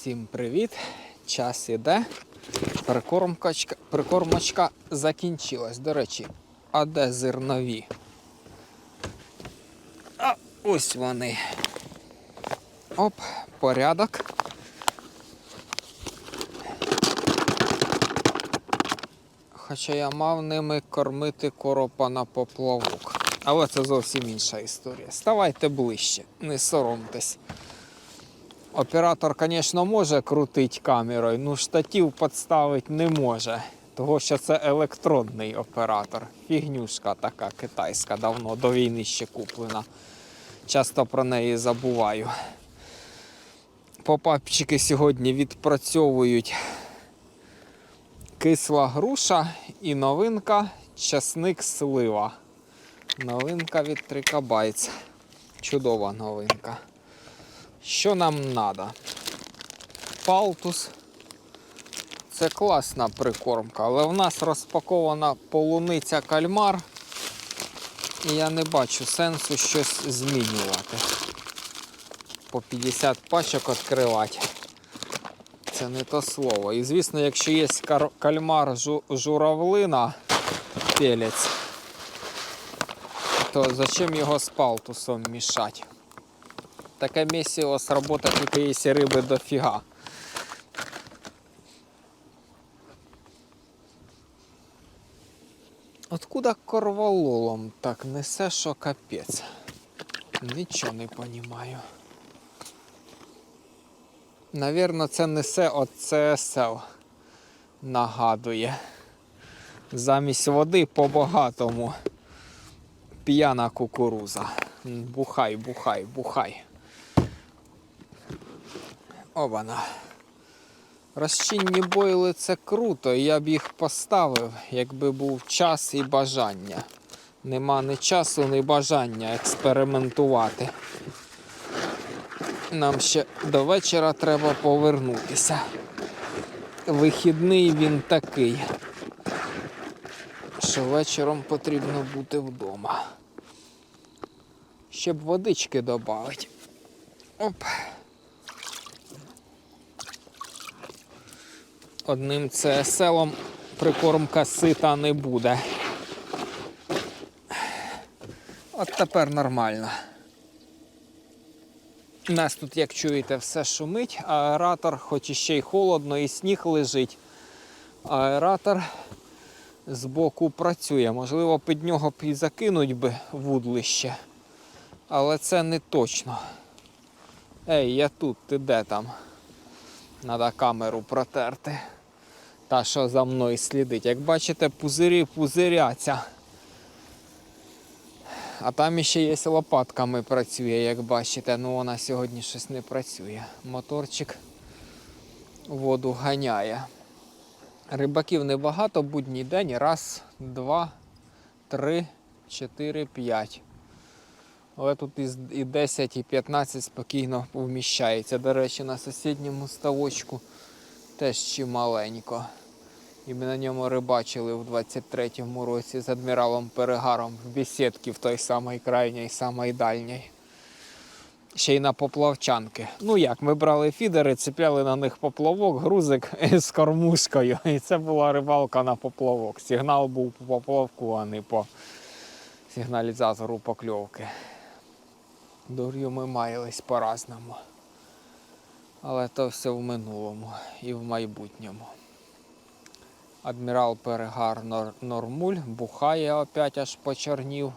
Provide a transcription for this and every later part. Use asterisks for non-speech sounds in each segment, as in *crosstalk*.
Всім привіт! Час іде. Прикормочка, прикормочка закінчилась. До речі, а де зернові? А ось вони. Оп, порядок. Хоча я мав ними кормити коропа на поплавок. Але це зовсім інша історія. Ставайте ближче, не соромтесь. Оператор, звісно, може крутити камерою, ну штатів підставити не може. Того що це електронний оператор. Фігнюшка така китайська, давно до війни ще куплена. Часто про неї забуваю. Попапчики сьогодні відпрацьовують кисла груша і новинка часник слива. Новинка від Трикабайц. Чудова новинка. Що нам треба? Палтус. Це класна прикормка, але в нас розпакована полуниця кальмар. І я не бачу сенсу щось змінювати. По 50 пачок відкривати. Це не то слово. І звісно, якщо є кальмар журавлина, пелець, то зачем його з палтусом мішати? Таке місіо сработа тільки якщо риби дофіга. Откуда корвалолом так несе, що капець? Нічого не розумію. Навірно, це несе от ЦСЛ. Нагадує. Замість води по-багатому. П'яна кукуруза. Бухай, бухай, бухай. Обана. Розчинні бойли це круто, я б їх поставив, якби був час і бажання. Нема ні часу, ні бажання експериментувати. Нам ще до вечора треба повернутися. Вихідний він такий, що вечором потрібно бути вдома. Ще б водички додати. Оп. Одним ЦСЛом прикормка сита не буде. От тепер нормально. У нас тут, як чуєте, все шумить, аератор, хоч і ще й холодно, і сніг лежить. Аератор збоку працює. Можливо, під нього і закинуть би вудлище. Але це не точно. Ей, я тут, ти де там? Надо камеру протерти. Та, що за мною слідить. Як бачите, пузирі пузиряться. А там ще є лопатками працює, як бачите, ну вона сьогодні щось не працює. Моторчик воду ганяє. Рибаків небагато, будній день. Раз, два, три, чотири, п'ять. Але тут і 10, і 15 спокійно вміщається. До речі, на сусідньому ставочку теж чималенько. І ми на ньому рибачили в 23-му році з адміралом Перегаром в бесідці в той самий крайній, самий дальній. Ще й на поплавчанки. Ну як, ми брали фідери, цепляли на них поплавок, грузик *laughs* з кормушкою. І це була рибалка на поплавок. Сигнал був по поплавку, а не по сигналізатору покльовки. Дур'ю ми маялись по-разному. Але то все в минулому і в майбутньому. Адмірал Перегар Нормуль бухає опять аж почорнів.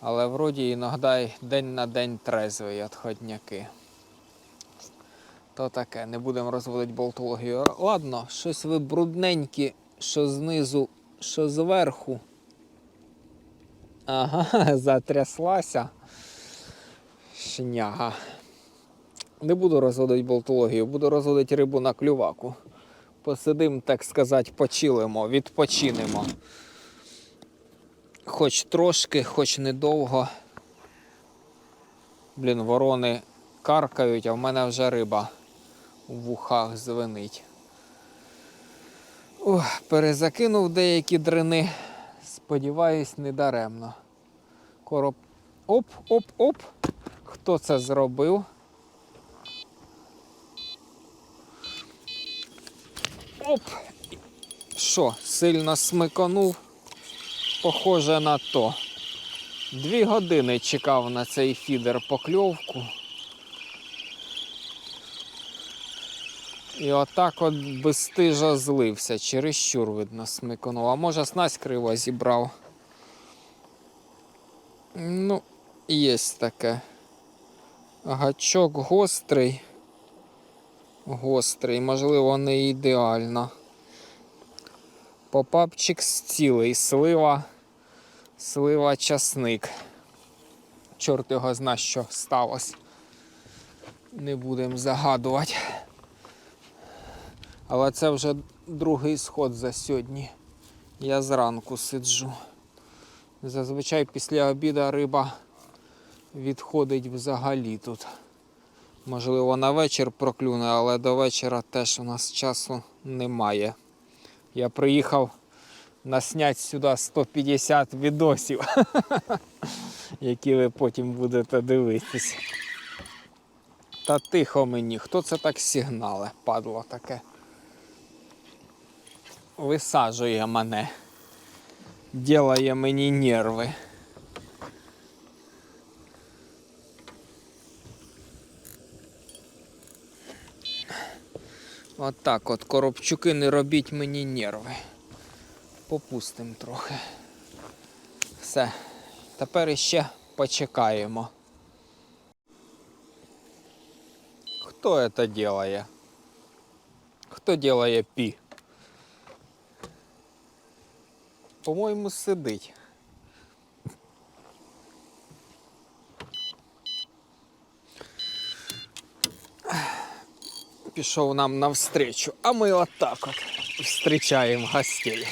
Але вроді іноді день на день трезвий отходняки. То таке, не будемо розводити болтологію. Ладно, щось ви брудненькі, що знизу, що зверху. Ага, *laughs* затряслася. Шняга. Не буду розводити болтологію, буду розводити рибу на клюваку. Посидим, так сказати, почилимо, відпочинемо. Хоч трошки, хоч недовго. Блін, ворони каркають, а в мене вже риба в вухах звенить. Ох, перезакинув деякі дрини. Сподіваюсь, не даремно. Короб. Оп, оп, оп. Хто це зробив? Оп! Що, сильно смиконув? Похоже на то. Дві години чекав на цей фідер покльовку. І отак от безстижо злився, чересчур, видно, смиконув. А може снасть криво зібрав. Ну, є таке. Гачок гострий. Гострий, можливо, не ідеально. Попапчик цілий, слива, слива часник. Чорт його зна, що сталося. Не будемо загадувати. Але це вже другий сход за сьогодні. Я зранку сиджу. Зазвичай після обіду риба відходить взагалі тут. Можливо, на вечір проклюне, але до вечора теж у нас часу немає. Я приїхав насняти сюди 150 відосів, *laughs* які ви потім будете дивитись. Та тихо мені, хто це так сигнале, падло таке. Висаджує мене. Ділає мені нерви. От от, коробчуки, не робіть мені нерви. Попустим трохи. Все. Тепер іще почекаємо. Хто це делає? Хто делає пі? По-моєму, сидить. Пішов нам навстречу, а ми отак от зустрічаємо гостей.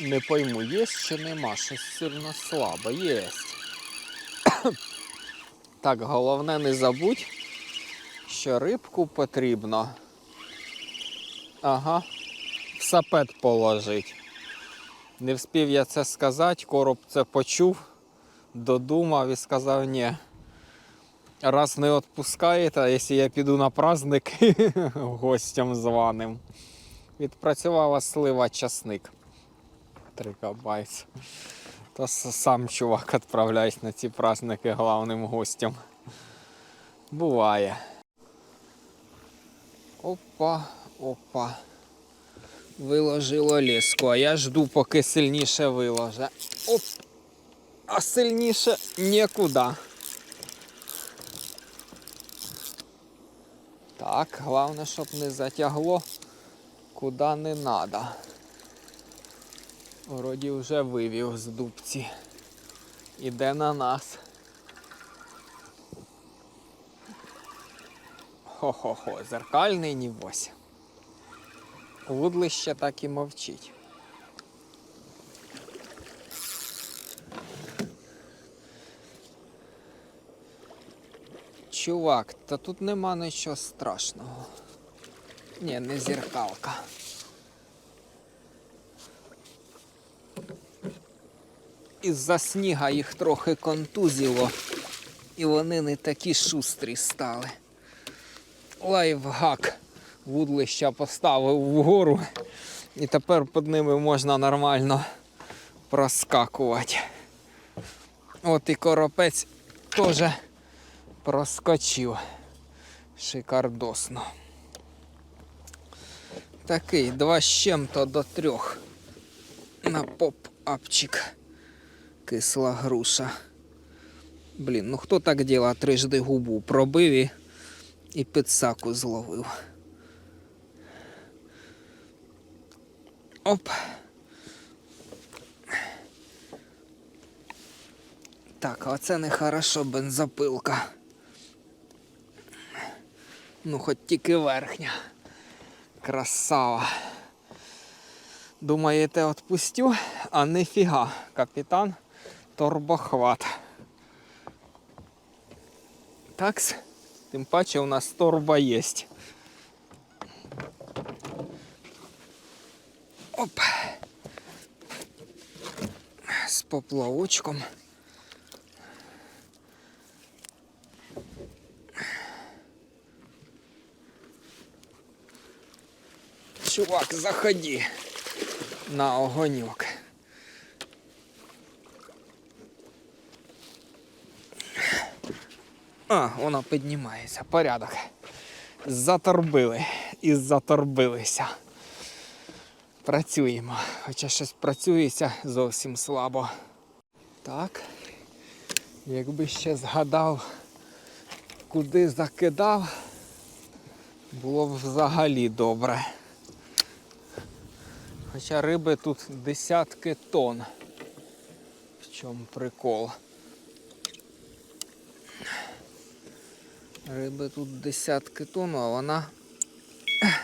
Не пойму, є чи нема, щось сильно слабо, є. Так, головне не забудь, що рибку потрібно. Ага, в сапет положить. Не вспів я це сказати, короб це почув, додумав і сказав ні. Раз не відпускаєте, а якщо я піду на праздник *laughs* гостям званим. Відпрацювала слива часник. Трикабайс. То с- сам чувак відправляється на ці праздники головним гостям. Буває. Опа, опа. Виложило леску, а я жду, поки сильніше виложе. Оп. А сильніше нікуди. Так, головне, щоб не затягло куди не треба. Вроді вже вивів з дубці. Іде на нас. Хо-хо-хо, зеркальний нівось. Вудлище так і мовчить. Чувак, та тут нема нічого страшного. Ні, не зеркалка. Із-за сніга їх трохи контузило, і вони не такі шустрі стали. Лайфхак вудлища поставив вгору, і тепер під ними можна нормально проскакувати. От і коропець теж проскочив шикардосно. Такий два з чим-то до трьох на поп-апчик. Кисла груша. Блін, ну хто так діла трижди губу пробив і, і підсаку зловив. Оп. Так, а оце нехорошо бензопилка. Ну, хоч тільки верхня. Красава. Думаєте, отпустю? А нифіга, капітан торбохват. Такс, тим паче у нас торба є. Оп. З поплавочком. Чувак, заходи на огоньок. А, вона піднімається. Порядок. Заторбили і заторбилися. Працюємо. Хоча щось працюється зовсім слабо. Так. Якби ще згадав, куди закидав, було б взагалі добре. Хоча риби тут десятки тонн. В чому прикол? Риби тут десятки тонн, а вона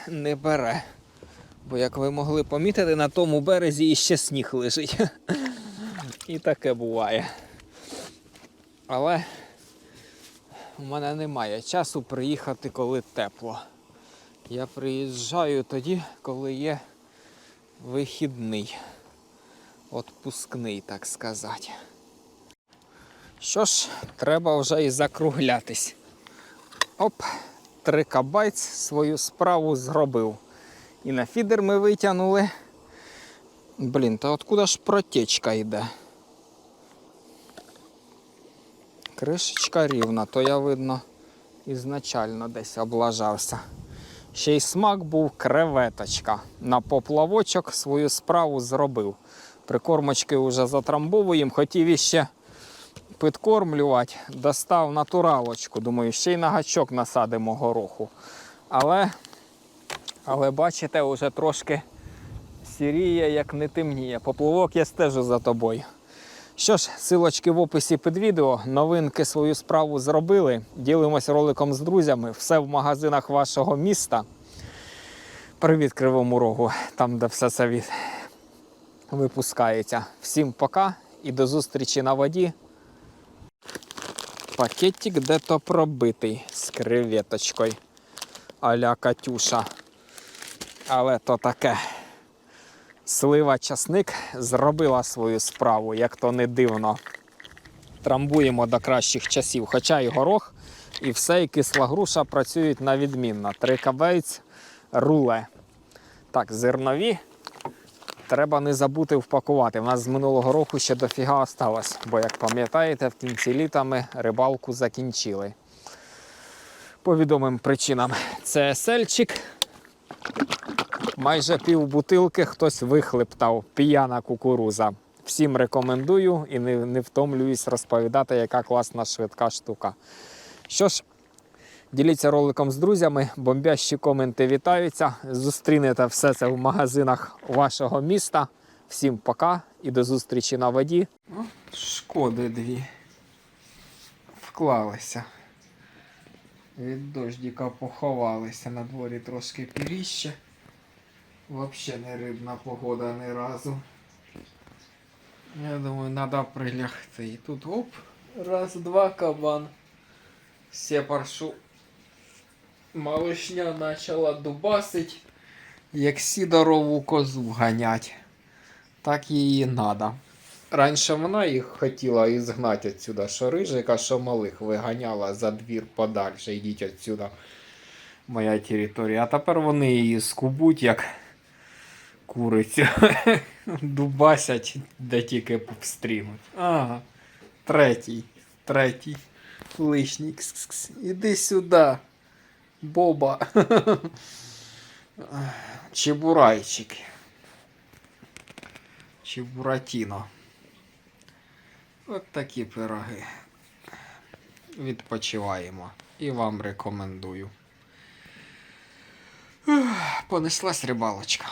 не бере. Бо як ви могли помітити, на тому березі іще сніг лежить. І таке буває. Але у мене немає часу приїхати, коли тепло. Я приїжджаю тоді, коли є вихідний. Отпускний, так сказати. Що ж, треба вже і закруглятись. Оп, трикабайць свою справу зробив. І на фідер ми витягнули. Блін, та откуда ж протечка йде? Кришечка рівна, то я видно ізначально десь облажався. Ще й смак був креветочка. На поплавочок свою справу зробив. Прикормочки вже затрамбовуємо, хотів іще підкормлювати, достав натуралочку. Думаю, ще й на гачок насадимо гороху. Але, але бачите, вже трошки сіріє, як не темніє. Поплавок я стежу за тобою. Що ж, силочки в описі під відео. Новинки свою справу зробили. Ділимось роликом з друзями. Все в магазинах вашого міста. Привіт Кривому Рогу, там, де все це від... випускається. Всім пока і до зустрічі на воді. Пакетик де-то пробитий з креветочкою. Аля Катюша. Але то таке. Слива часник зробила свою справу, як то не дивно. Трамбуємо до кращих часів. Хоча і горох, і все, і кисла груша працюють на відмінно. Трикабець руле. Так, зернові. Треба не забути впакувати. У нас з минулого року ще дофіга осталось, бо, як пам'ятаєте, в кінці літа ми рибалку закінчили. По відомим причинам. Це сельчик. Майже пів бутилки хтось вихлептав, п'яна кукуруза. Всім рекомендую і не, не втомлююсь розповідати, яка класна швидка штука. Що ж, діліться роликом з друзями, бомбящі коменти вітаються. Зустрінете все це в магазинах вашого міста. Всім пока і до зустрічі на воді. Шкоди дві. Вклалися. Від дождіка поховалися на дворі трошки піріще. Взагалі не рибна погода ні разу. Я думаю, треба прилягти. І тут оп, раз, два кабан. Сепаршу малишня почала дубасить, як сідорову козу ганять. Так її треба. Раніше вона їх хотіла ізгнати відсюди, що рижика, що малих виганяла за двір подальше. Йдіть відсюди. Моя територія. А тепер вони її скубуть, як курицю. *laughs* Дубасять, де тільки встрінуть. Ага. Третій. Третій. Лишній. Іди сюди. Боба. *laughs* Чебурайчик. Чебуратіно. От такі пироги. Відпочиваємо. І вам рекомендую. Понеслась рибалочка.